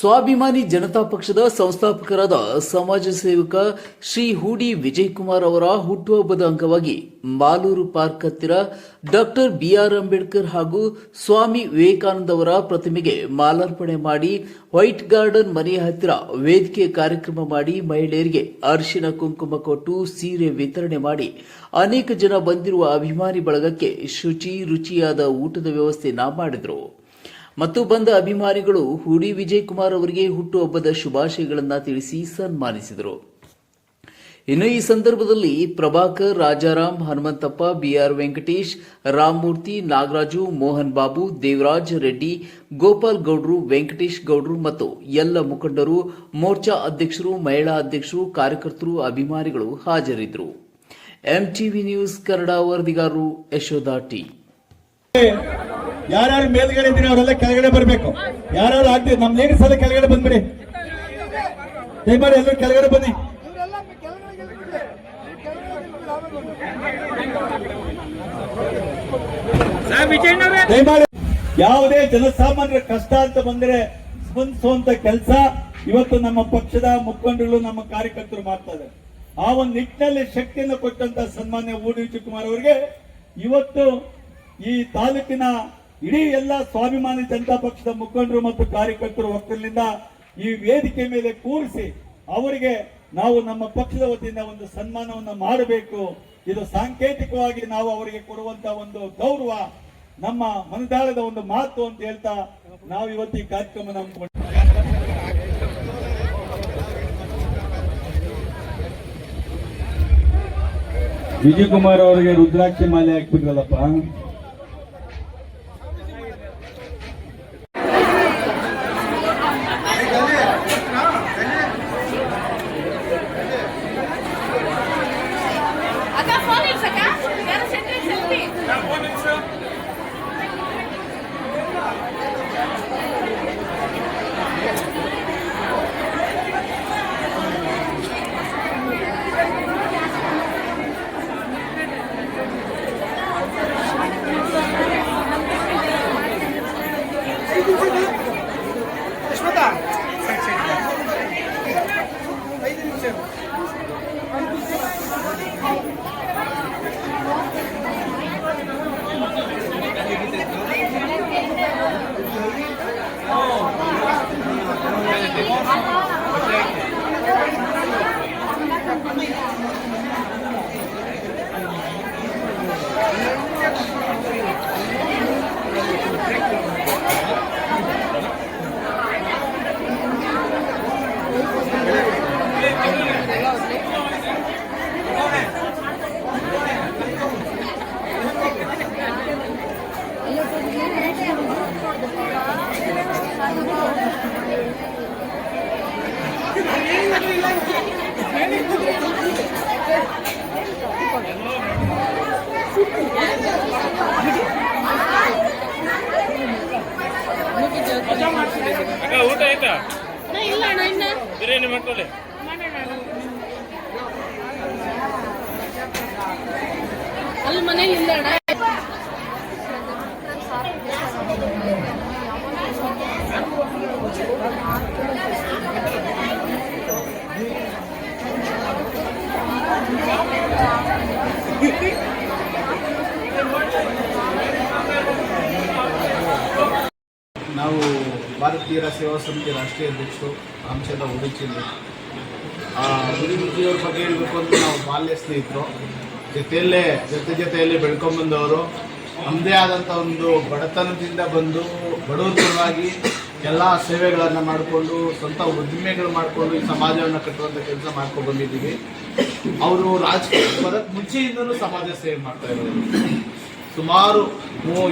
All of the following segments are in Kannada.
ಸ್ವಾಭಿಮಾನಿ ಜನತಾ ಪಕ್ಷದ ಸಂಸ್ಥಾಪಕರಾದ ಸಮಾಜ ಸೇವಕ ಶ್ರೀ ಹೂಡಿ ವಿಜಯಕುಮಾರ್ ಅವರ ಹುಟ್ಟುಹಬ್ಬದ ಅಂಗವಾಗಿ ಮಾಲೂರು ಪಾರ್ಕ್ ಹತ್ತಿರ ಡಾಕ್ಟರ್ ಬಿಆರ್ ಅಂಬೇಡ್ಕರ್ ಹಾಗೂ ಸ್ವಾಮಿ ವಿವೇಕಾನಂದ ಅವರ ಪ್ರತಿಮೆಗೆ ಮಾಲಾರ್ಪಣೆ ಮಾಡಿ ವೈಟ್ ಗಾರ್ಡನ್ ಮನೆಯ ಹತ್ತಿರ ವೇದಿಕೆ ಕಾರ್ಯಕ್ರಮ ಮಾಡಿ ಮಹಿಳೆಯರಿಗೆ ಅರಿಶಿನ ಕುಂಕುಮ ಕೊಟ್ಟು ಸೀರೆ ವಿತರಣೆ ಮಾಡಿ ಅನೇಕ ಜನ ಬಂದಿರುವ ಅಭಿಮಾನಿ ಬಳಗಕ್ಕೆ ಶುಚಿ ರುಚಿಯಾದ ಊಟದ ವ್ಯವಸ್ಥೆಯನ್ನ ಮಾಡಿದರು. ಮತ್ತು ಬಂದ ಅಭಿಮಾನಿಗಳು ಹುಡಿ ವಿಜಯ್ ಕುಮಾರ್ ಅವರಿಗೆ ಹುಟ್ಟುಹಬ್ಬದ ಶುಭಾಶಯಗಳನ್ನು ತಿಳಿಸಿ ಸನ್ಮಾನಿಸಿದರು. ಇನ್ನು ಈ ಸಂದರ್ಭದಲ್ಲಿ ಪ್ರಭಾಕರ್, ರಾಜಾರಾಮ್, ಹನುಮಂತಪ್ಪ, ಬಿಆರ್ ವೆಂಕಟೇಶ್, ರಾಮಮೂರ್ತಿ, ನಾಗರಾಜು, ಮೋಹನ್ ಬಾಬು, ದೇವರಾಜ್ ರೆಡ್ಡಿ, ಗೋಪಾಲ್ ಗೌಡ್ರು, ವೆಂಕಟೇಶ್ ಗೌಡ್ರು ಮತ್ತು ಎಲ್ಲ ಮುಖಂಡರು, ಮೋರ್ಚಾ ಅಧ್ಯಕ್ಷರು, ಮಹಿಳಾ ಅಧ್ಯಕ್ಷರು, ಕಾರ್ಯಕರ್ತರು, ಅಭಿಮಾನಿಗಳು ಹಾಜರಿದ್ದರು. ಎಂಟಿವಿ ನ್ಯೂಸ್ ಕನ್ನಡ ವರದಿಗಾರರು ಯಶೋಧಾ ಟಿ. ಯಾರ್ಯಾರು ಮೇಲ್ಗಡೆ ಇದ್ದೀನಿ ಅವರೆಲ್ಲ ಕೆಳಗಡೆ ಬರಬೇಕು. ಯಾರ್ಯಾರು ಆಗ್ತೀವಿ ನಮ್ ಲೇಡೀಸ್ ಎಲ್ಲ ಕೆಳಗಡೆ ಬಂದ್ಬಿಡಿ. ದಯಮಾಡಿ ಎಲ್ಲರೂ ಕೆಳಗಡೆ ಬನ್ನಿ. ದಯಮಾಡಿ ಯಾವುದೇ ಜನಸಾಮಾನ್ಯರ ಕಷ್ಟ ಅಂತ ಬಂದ್ರೆ ಸ್ಪಂದಿಸುವಂತ ಕೆಲಸ ಇವತ್ತು ನಮ್ಮ ಪಕ್ಷದ ಮುಖಂಡರು, ನಮ್ಮ ಕಾರ್ಯಕರ್ತರು ಮಾಡ್ತಾ ಆ ಒಂದು ನಿಟ್ಟಿನಲ್ಲಿ ಶಕ್ತಿಯನ್ನು ಕೊಟ್ಟಂತ ಸನ್ಮಾನ್ಯ ಊಡಿ ಕುಮಾರ್ ಅವರಿಗೆ ಇವತ್ತು ಈ ತಾಲೂಕಿನ ಇಡೀ ಎಲ್ಲ ಸ್ವಾಭಿಮಾನಿ ಜನತಾ ಪಕ್ಷದ ಮುಖಂಡರು ಮತ್ತು ಕಾರ್ಯಕರ್ತರು ಒಕ್ಕಲಿನಿಂದ ಈ ವೇದಿಕೆ ಮೇಲೆ ಕೂರಿಸಿ ಅವರಿಗೆ ನಾವು ನಮ್ಮ ಪಕ್ಷದ ವತಿಯಿಂದ ಒಂದು ಸನ್ಮಾನವನ್ನು ಮಾಡಬೇಕು ಇದು ಸಾಂಕೇತಿಕವಾಗಿ ನಾವು ಅವರಿಗೆ ಕೊಡುವಂತ ಒಂದು ಗೌರವ, ನಮ್ಮ ಮನದಾಳದ ಒಂದು ಮಾತು ಅಂತ ಹೇಳ್ತಾ ನಾವು ಇವತ್ತು ಈ ಕಾರ್ಯಕ್ರಮ ಹಮ್ಮಿಕೊಂಡಿದ್ದೇವೆ. ವಿಜಯಕುಮಾರ್ ಅವರಿಗೆ ರುದ್ರಾಕ್ಷಿ ಮಾಲೆ ಹಾಕ್ಬಿಟ್ರಲ್ಲಪ್ಪ Agafonics, ಊಟ ಆಯ್ತಾ? ನಾ ಇಲ್ಲ ಅಣ್ಣ ಇನ್ನ. ಬಿರಿಯಾನಿ ಮಾಡ್ಕೊಳ್ಳಿ. ಅಲ್ಲಿ ಮನೇಲಿ ಇಲ್ಲ ಅಣ್ಣ ನಾವು ಭಾರತೀಯ ಸೇವಾ ಸಮಿತಿ ರಾಷ್ಟ್ರೀಯ ಅಧ್ಯಕ್ಷರು ರಾಮಚಂದ್ರ ಆ ವಿಜಯವ್ರ ಬಗ್ಗೆ ಹೇಳಬೇಕು ಅಂದರೆ ನಾವು ಬಾಲ್ಯ ಸ್ನೇಹಿತರು. ಜೊತೆಯಲ್ಲೇ, ಜೊತೆ ಜೊತೆಯಲ್ಲಿ ಬೆಳ್ಕೊಂಬಂದವರು ನಮ್ಮದೇ ಆದಂಥ ಒಂದು ಬಡತನದಿಂದ ಬಂದು ಬಡವರ ಪರವಾಗಿ ಎಲ್ಲ ಸೇವೆಗಳನ್ನು ಮಾಡಿಕೊಂಡು, ಸ್ವಂತ ಉದ್ದಿಮೆಗಳು ಮಾಡಿಕೊಂಡು ಈ ಸಮಾಜವನ್ನು ಕಟ್ಟುವಂಥ ಕೆಲಸ ಮಾಡ್ಕೊಂಡು ಬಂದಿದ್ದೀವಿ. ಅವರು ರಾಜಕೀಯ ಬರೋಕ್ಕೆ ಮುಂಚೆಯಿಂದಲೂ ಸಮಾಜ ಸೇವೆ ಮಾಡ್ತಾ ಇರೋದು ಸುಮಾರು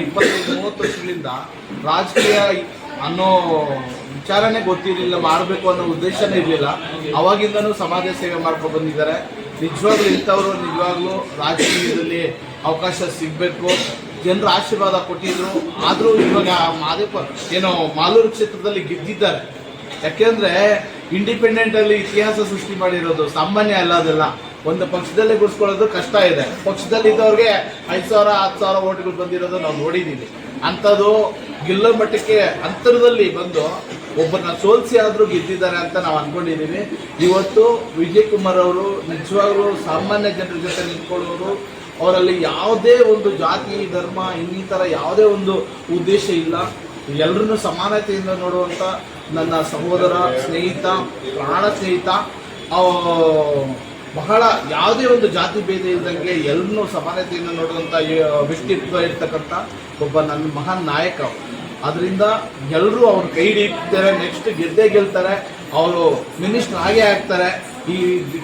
ಇಪ್ಪತ್ತೈದು, ಮೂವತ್ತು ವರ್ಷಗಳಿಂದ ರಾಜಕೀಯ ಅನ್ನೋ ವಿಚಾರನೇ ಗೊತ್ತಿರಲಿಲ್ಲ, ಮಾಡಬೇಕು ಅನ್ನೋ ಉದ್ದೇಶನೇ ಇರಲಿಲ್ಲ. ಅವಾಗಿಂದನೂ ಸಮಾಜ ಸೇವೆ ಮಾಡ್ಕೊಂಡು ಬಂದಿದ್ದಾರೆ. ನಿಜವಾಗ್ಲೂ ಇಂಥವರು ನಿಜವಾಗ್ಲೂ ರಾಜಕೀಯದಲ್ಲಿ ಅವಕಾಶ ಸಿಗಬೇಕು. ಜನರ ಆಶೀರ್ವಾದ ಕೊಟ್ಟಿದ್ರು. ಆದರೂ ಇವಾಗ ಮಾದೇಪ ಏನೋ ಮಾಲೂರು ಕ್ಷೇತ್ರದಲ್ಲಿ ಗೆದ್ದಿದ್ದಾರೆ. ಯಾಕೆಂದರೆ ಇಂಡಿಪೆಂಡೆಂಟಲ್ಲಿ ಇತಿಹಾಸ ಸೃಷ್ಟಿ ಮಾಡಿರೋದು ಸಾಮಾನ್ಯ ಅಲ್ಲ ಅದೆಲ್ಲ. ಒಂದು ಪಕ್ಷದಲ್ಲೇ ಗುರ್ಸ್ಕೊಳ್ಳೋದು ಕಷ್ಟ ಇದೆ. ಪಕ್ಷದಲ್ಲಿ ಇದ್ದವ್ರಿಗೆ ಐದು ಸಾವಿರ ಹತ್ತು ಸಾವಿರ ಓಟ್ಗಳು ಬಂದಿರೋದು ನಾವು ನೋಡಿದ್ದೀವಿ ಅಂಥದ್ದು ಗೆಲ್ಲೋ ಮಟ್ಟಕ್ಕೆ ಅಂತರದಲ್ಲಿ ಬಂದು ಒಬ್ಬರನ್ನ ಸೋಲಿಸಿ ಆದರೂ ಗೆದ್ದಿದ್ದಾರೆ ಅಂತ ನಾವು ಅಂದ್ಕೊಂಡಿದ್ದೀವಿ ಇವತ್ತು ವಿಜಯ್ ಕುಮಾರ್ ಅವರು ನಿಜವಾಗ್ಲೂ ಸಾಮಾನ್ಯ ಜನರ ಜೊತೆ ನಿಂತ್ಕೊಳ್ಳೋರು, ಅವರಲ್ಲಿ ಯಾವುದೇ ಒಂದು ಜಾತಿ, ಧರ್ಮ, ಇನ್ನಿತರ ಯಾವುದೇ ಒಂದು ಉದ್ದೇಶ ಇಲ್ಲ. ಎಲ್ಲರನ್ನು ಸಮಾನತೆಯಿಂದ ನೋಡುವಂಥ ನನ್ನ ಸಹೋದರ ಸ್ನೇಹಿತ, ಪ್ರಾಣ ಸ್ನೇಹಿತ ಬಹಳ ಯಾವುದೇ ಒಂದು ಜಾತಿ ಭೇದ ಇದ್ದಂಗೆ ಎಲ್ಲರೂ ಸಮಾನತೆಯನ್ನು ನೋಡುವಂಥ ವ್ಯಕ್ತಿತ್ವ ಇರ್ತಕ್ಕಂಥ ಒಬ್ಬ ನನ್ನ ಮಹಾನ್ ನಾಯಕ ಅದರಿಂದ ಎಲ್ಲರೂ ಅವ್ರ ಕೈ ಹಿಡಿತಾರೆ ನೆಕ್ಸ್ಟ್ ಗೆದ್ದೇ ಗೆಲ್ತಾರೆ, ಅವರು ಮಿನಿಸ್ಟರ್ ಆಗೇ ಆಗ್ತಾರೆ, ಈ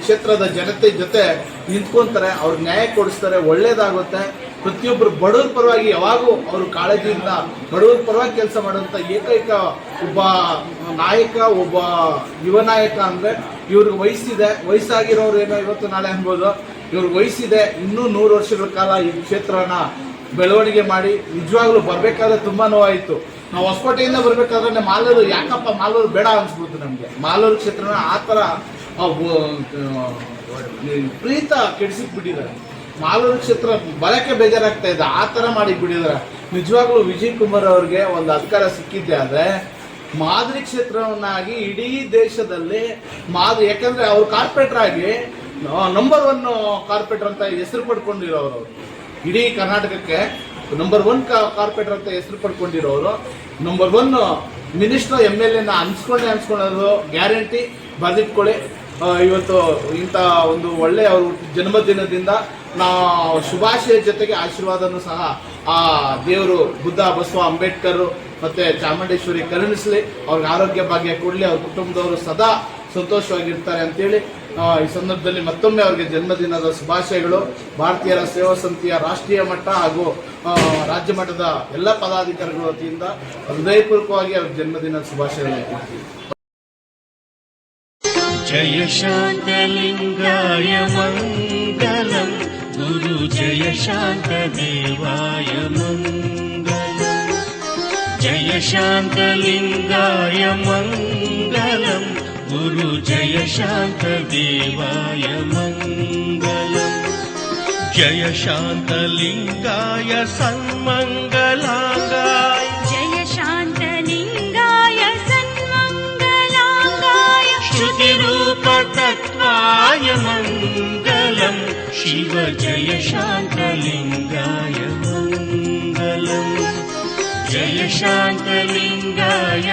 ಕ್ಷೇತ್ರದ ಜನತೆ ಜೊತೆ ನಿಂತ್ಕೊಂತಾರೆ, ಅವ್ರ ನ್ಯಾಯ ಕೊಡಿಸ್ತಾರೆ, ಒಳ್ಳೇದಾಗುತ್ತೆ. ಪ್ರತಿಯೊಬ್ಬರು ಬಡವ್ರ ಪರವಾಗಿ ಯಾವಾಗೂ ಅವರು ಕಾಳಜಿಯಿಂದ ಬಡವ್ರ ಪರವಾಗಿ ಕೆಲಸ ಮಾಡುವಂಥ ಏಕೈಕ ಒಬ್ಬ ನಾಯಕ, ಒಬ್ಬ ಯುವ ನಾಯಕ ಅಂದ್ರೆ ಇವ್ರಿಗೆ ವಯಸ್ಸಿದೆ, ವಯಸ್ಸಾಗಿರೋರು ಏನೋ ಇವತ್ತು ನಾಳೆ ಅನ್ಬೋದು. ಇವ್ರಿಗೆ ವಯಸ್ಸಿದೆ, ಇನ್ನೂ ನೂರು ವರ್ಷಗಳ ಕಾಲ ಈ ಕ್ಷೇತ್ರನ ಬೆಳವಣಿಗೆ ಮಾಡಿ, ನಿಜವಾಗ್ಲೂ ಬರಬೇಕಾದ್ರೆ ತುಂಬಾ ನೋವಾಯಿತು. ನಾವು ಹೊಸಕೋಟೆಯಿಂದ ಬರಬೇಕಾದ್ರೆ ಮಾಲೂರು, ಯಾಕಪ್ಪ ಮಾಲೂರು ಬೇಡ ಅನ್ಸ್ಬಿಡ್ತು ನಮಗೆ. ಮಾಲೂರು ಕ್ಷೇತ್ರನ ಆ ಥರ ಪ್ರೀತ ಕೆಡಿಸಿಬಿಟ್ಟಿದ್ದಾರೆ ಮಾಲೂರು ಕ್ಷೇತ್ರ ಬರಕ್ಕೆ ಬೇಜಾರಾಗ್ತಾ ಇದೆ, ಆ ಥರ ಮಾಡಿ ಬಿಟ್ಟಿದ್ದಾರೆ ನಿಜವಾಗ್ಲೂ ವಿಜಯ್ ಕುಮಾರ್ ಅವ್ರಿಗೆ ಒಂದು ಅಧಿಕಾರ ಸಿಕ್ಕಿದ್ದೆ ಆದ್ರೆ ಮಾದರಿ ಕ್ಷೇತ್ರವನ್ನಾಗಿ ಇಡೀ ದೇಶದಲ್ಲಿ ಮಾದರಿ ಯಾಕಂದ್ರೆ ಅವರು ಕಾರ್ಪೊರೇಟರ್ ಆಗಿ ನಂಬರ್ ಒನ್ ಕಾರ್ಪೊರೇಟರ್ ಅಂತ ಹೆಸರು ಪಡ್ಕೊಂಡಿರೋರು. ಇಡೀ ಕರ್ನಾಟಕಕ್ಕೆ ನಂಬರ್ ಒನ್ ಕಾರ್ಪೊರೇಟರ್ ಅಂತ ಹೆಸರು ಪಡ್ಕೊಂಡಿರೋರು. Number one minister M L ಎನ ಅನ್ಸ್ಕೊಂಡೆ ಅನ್ಸ್ಕೊಳ್ಳೋದು ಗ್ಯಾರಂಟಿ ಬರೆದಿಟ್ಕೊಳ್ಳಿ. ಇವತ್ತು ಇಂಥ ಒಂದು ಒಳ್ಳೆ ಅವರು ಜನ್ಮದಿನದಿಂದ ನಾ ಶುಭಾಶಯ ಜೊತೆಗೆ ಆಶೀರ್ವಾದನೂ ಸಹ ಆ ದೇವರು ಬುದ್ಧ, ಬಸವ, ಅಂಬೇಡ್ಕರ್ ಮತ್ತೆ ಚಾಮುಂಡೇಶ್ವರಿ ಕರುಣಿಸಲಿ, ಅವ್ರಿಗೆ ಆರೋಗ್ಯ ಭಾಗ್ಯ ಕೊಡಲಿ, ಅವ್ರ ಕುಟುಂಬದವರು ಸದಾ ಸಂತೋಷವಾಗಿರ್ತಾರೆ ಅಂತೇಳಿ ಈ ಸಂದರ್ಭದಲ್ಲಿ ಮತ್ತೊಮ್ಮೆ ಅವರಿಗೆ ಜನ್ಮದಿನದ ಶುಭಾಶಯಗಳು. ಭಾರತೀಯರ ಸೇವಾ ಸಮಿತಿಯ ರಾಷ್ಟ್ರೀಯ ಮಟ್ಟ ಹಾಗೂ ರಾಜ್ಯ ಮಟ್ಟದ ಎಲ್ಲ ಪದಾಧಿಕಾರಿಗಳ ವತಿಯಿಂದ ಹೃದಯಪೂರ್ವಕವಾಗಿ ಅವ್ರ ಜನ್ಮದಿನದ ಶುಭಾಶಯಗಳನ್ನು ಜಯ ಶಾಂತಲಿಂಗ जय शान्तदेवाय मङ्गलम्। जय शान्तलिङ्गाय मङ्गलम्। गुरु जय शान्तदेवाय मङ्गलम्। जय शान्तलिङ्गाय सन्मङ्गलाङ्गाय जय शान्तलिङ्गाय मङ्गलम् जय शान्तलिङ्गाय